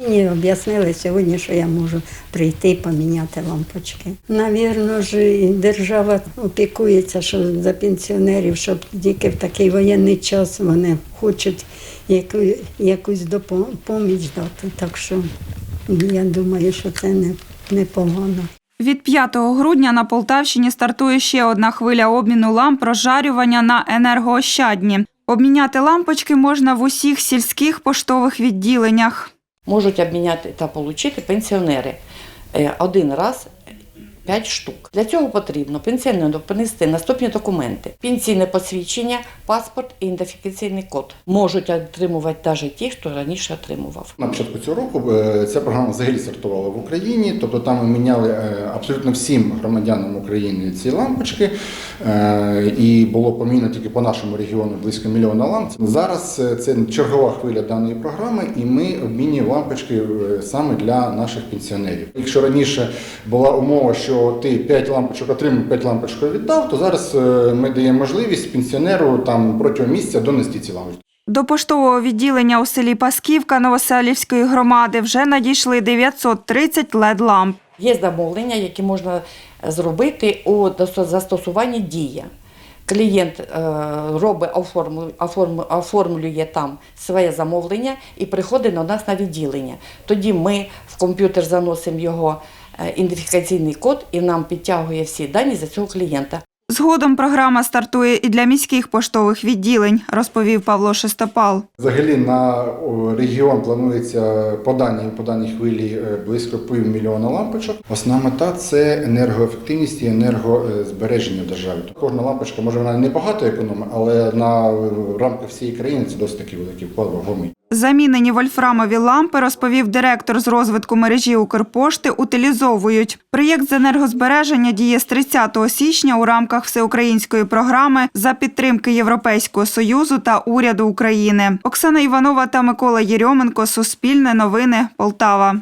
Мені об'яснили сьогодні, що я можу прийти і поміняти лампочки. Навірно ж, держава опікується що за пенсіонерів, щоб тільки в такий воєнний час вони хочуть яку, якусь допоміч дати. Так що я думаю, що це не, непогано. Від 5 грудня на Полтавщині стартує ще одна хвиля обміну ламп розжарювання на енергоощадні. Обміняти лампочки можна в усіх сільських поштових відділеннях. Можуть обміняти та отримати пенсіонери. Е, один раз 5 штук. Для цього потрібно пенсіонеру принести наступні документи: пенсійне посвідчення, паспорт і ідентифікаційний код. Можуть отримувати навіть ті, хто раніше отримував. На початку цього року е, ця програма взагалі стартувала в Україні, тобто там ми міняли е, абсолютно всім громадянам України ці лампочки, е, і було поміняно тільки по нашому регіону близько мільйона ламп. Зараз це чергова хвиля даної програми, і ми обмінюємо лампочки саме для наших пенсіонерів. Якщо раніше була умова, що ти 5 лампочок отримав, 5 лампочок віддав, то зараз е, ми даємо можливість пенсіонеру там протягом місяця донести ці лампочки. До поштового відділення у селі Пасківка Новоселівської громади вже надійшли 930 LED-ламп. Є замовлення, які можна зробити у застосуванні дія. Клієнт е, робить оформлю- оформлю- оформлює там своє замовлення і приходить до нас на відділення. Тоді ми в комп'ютер заносимо його ідентифікаційний код і нам підтягує всі дані за цього клієнта. Згодом програма стартує і для міських поштових відділень, розповів Павло Шестопал. Взагалі на регіон планується по даній, по даній хвилі е, близько півмільйона лампочок. Основна мета це енергоефективність і енергозбереження держави. Кожна лампочка може вона не багато економить, але на рамках всієї країни це досить такий великий вклад вагомий. Замінені вольфрамові лампи, розповів директор з розвитку мережі Укрпошти, утилізовують. Проєкт з енергозбереження діє з 30 січня у рамках всеукраїнської програми за підтримки Європейського союзу та уряду України. Оксана Іванова та Микола Єрьоменко. Суспільне новини. Полтава.